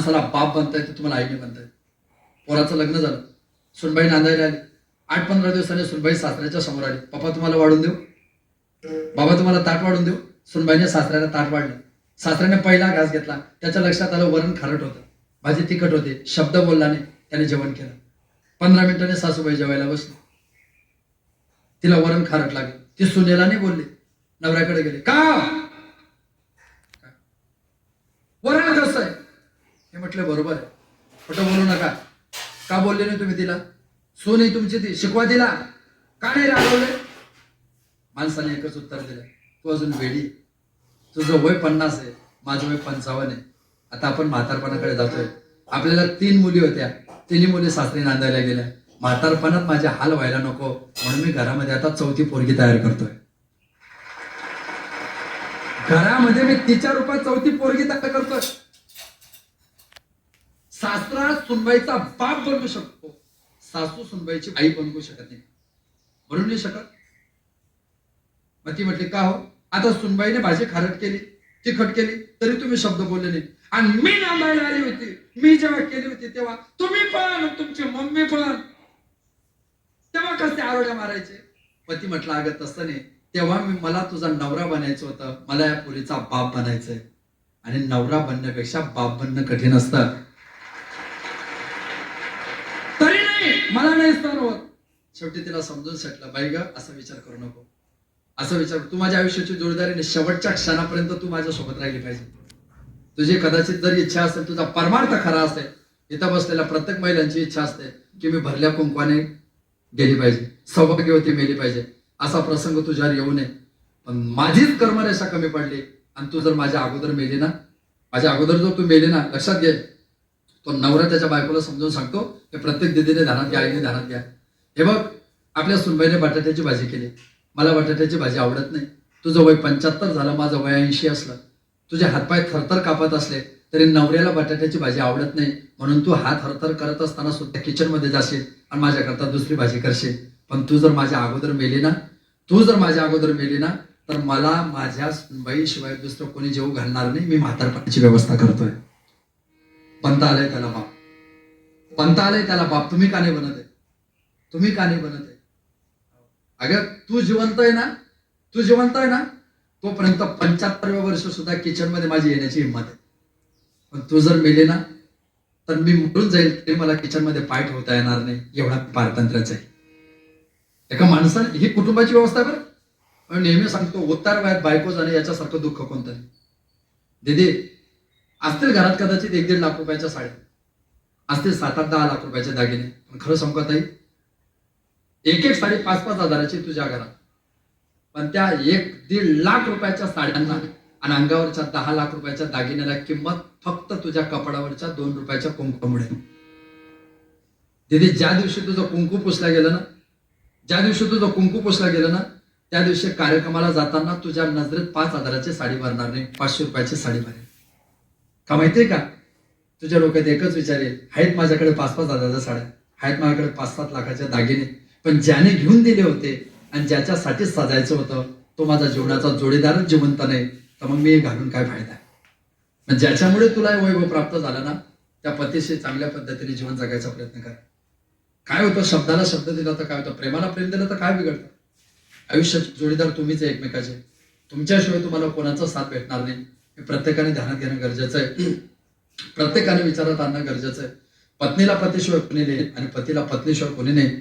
माणसाला बाप बनताय तर तुम्हाला आईने बनताय. पोराचं लग्न झालं. सुनबाई नांदायला आली. आठ पंधरा दिवसाने सुनबाई सासऱ्याच्या समोर आली. पप्पा तुम्हाला वाढून देऊ? बाबा तुम्हाला ताट वाढून देऊ? सुनबाईने सासऱ्याला ताट वाढलं. सासऱ्याने पहिला घास घेतला. त्याच्या लक्षात आलं वरण खारट होतं. भाजी तिखट होते. शब्द बोलल्याने त्याने जेवण केलं. पंधरा मिनिटाने सासूबाई जेवायला बसली. तिला वरण खारट लागलं. ती सुनेला नाही बोलली. नवऱ्याकडे गेले. का वरण कसं आहे हे म्हटलं बरोबर आहे. खोटं बोलू नका. का बोलले नाही तुम्ही तिला? सून आहे तुमची ती? शिकवा तिला. का नाही रागवले? माणसाने एकच उत्तर दिलं. तू अजून वेडी. तुझं वय पन्नास आहे. माझं वय पंचावन्न आहे. आता आपण म्हातारपणाकडे जातोय. आपल्याला तीन मुली होत्या. तिन्ही मुली सासरी नांदायला गेल्या. म्हातारपणात माझे हाल व्हायला नको. म्हणून मी घरामध्ये आता चौथी पोरगी तयार करतोय. घरामध्ये मी तिच्या रूपात चौथी पोरगी तयार करतोय. सासरा सुनबाईचा बाप बनवू शकतो. सासू सुनबाईची आई बनवू शकत नाही. बनवू नाही शकत. मग ती म्हटली का हो? आता सुनबाईने भाजी खारट केली तिखट केली तरी तुम्ही शब्द बोलले नाही. आणि मी नांदायला आली होती. मी जेव्हा केली होती तेव्हा तुम्ही पण तुमची मम्मी पण. तेव्हा कसे आरोग्य मारायचे? पती म्हटलं अगं तसं नाही. तेव्हा मी मला तुझा नवरा बनायचं होतं. मला या पुरीचा बाप बनायचंय. आणि नवरा बनण्यापेक्षा बाप बनणं कठीण असतं तरी नाही मला शेवटी तिला समजून शकलं बाई ग असा विचार करू नको. असं विचार तू माझ्या आयुष्याची जोडदारीने शेवटच्या क्षणापर्यंत तू माझ्या सोबत राहिली पाहिजे. तुझी कदाचित जर इच्छा असेल तुझा परमार्थ खरा असेल इथं बसलेल्या प्रत्येक महिलांची इच्छा असते की मी भरल्या कुंकवाने गेली पाहिजे. सौभाग्यवती मेली पाहिजे. असा प्रसंग तुझ्यावर येऊ नये. पण माझीच कर्मरेषा कमी पडली आणि तू जर माझ्या अगोदर मेली ना माझ्या अगोदर जर तू मेली ना लक्षात घे तो नवरा त्याच्या बायकोला समजून सांगतो हे प्रत्येक दिदीने ध्यानात घ्या आईने ध्यानात घ्या. हे बघ आपल्या सुनबाईने बटाट्याची भाजी केली. मला बटाट्याची भाजी आवडत नाही. तुझं वय पंच्याहत्तर झालं माझं वय ऐंशी असलं. तुझे हातपाय थरथर कापत असले तरी नवऱ्याला बटाट्याची भाजी आवडत नाही. म्हणून तू हात हरतर करत असताना सुद्धा किचनमध्ये जाशील आणि माझ्याकरता दुसरी भाजी करशील. पण तू जर माझ्या अगोदर मेली ना तू जर माझ्या अगोदर मेली ना तर मला माझ्या बाईशिवाय दुसरं कोणी जेव घालणार नाही. मी म्हातारपणाची व्यवस्था करतोय. पंत आलाय त्याला बाप. पंत आलंय त्याला बाप. तुम्ही का नाही बनत आहे? तुम्ही का नाही बनत आहे? अगं तू जिवंत आहे ना? तू जिवंत आहे ना? तोपर्यंत पंच्याहत्तरव्या वर्ष सुद्धा किचनमध्ये माझी येण्याची हिंमत आहे. पण तू जर मेले ना तर मी मरून जाईल तरी मला किचनमध्ये पाय ठेवता येणार नाही. एवढा पारतंत्र्याचा आहे. एका माणसाने ही कुटुंबाची व्यवस्था बरं. पण नेहमी सांगतो उत्तर वयात बायको जाणे याच्यासारखं दुःख कोणतं नाही. दिदी असतील घरात कदाचित एक दीड लाख रुपयाच्या साड्या. असतील सात आठ दहा लाख रुपयाचे दागिने. पण खरं सांगू ताई? एक एक साडी पाच पाच हजाराची तुझ्या घरात. पण त्या एक दीड लाख रुपयाच्या साड्यांना आणि अंगावरच्या दहा लाख रुपयाच्या दागिन्याला किंमत फक्त तुझ्या कपडावरच्या दोन रुपयाच्या कुंकुमुळे. दिदी ज्या दिवशी तुझं कुंकू पुसला गेलं ना ज्या दिवशी तुझं कुंकू पुसला गेलं ना त्या दिवशी कार्यक्रमाला जाताना तुझ्या नजरेत पाच हजाराची साडी भरणार नाही पाचशे रुपयाची साडी भरेल. का माहितीये का? तुझ्या डोक्यात एकच विचार येईल आहेत माझ्याकडे पाच पाच हजाराच्या साड्या. आहेत माझ्याकडे पाच सात लाखाच्या दागिने. पण ज्याने घेऊन दिले होते आणि ज्याच्यासाठी सजायचं होतं तो माझा जीवनाचा जोडीदारच जिवंत नाही. तर मग मी घालून काय फायदा? आहे ज्याच्यामुळे तुला हे वैभव प्राप्त झाला ना त्या पतीशी चांगल्या पद्धतीने जीवन जगायचा प्रयत्न कर. काय होतं? शब्दाला शब्द दिला तर काय होतं? प्रेमाला प्रेम दिलं तर काय बिघडतं? आयुष्यात जोडीदार तुम्हीच आहे एकमेकाचे. तुमच्याशिवाय तुम्हाला कोणाचा साथ भेटणार नाही. प्रत्येकाने ध्यानात घेणं गरजेचं आहे. प्रत्येकाने विचारात आणणं गरजेचं आहे. पत्नीला पतीशिवाय कोणी नाही आणि पतीला पत्नीशिवाय कोणी नाही.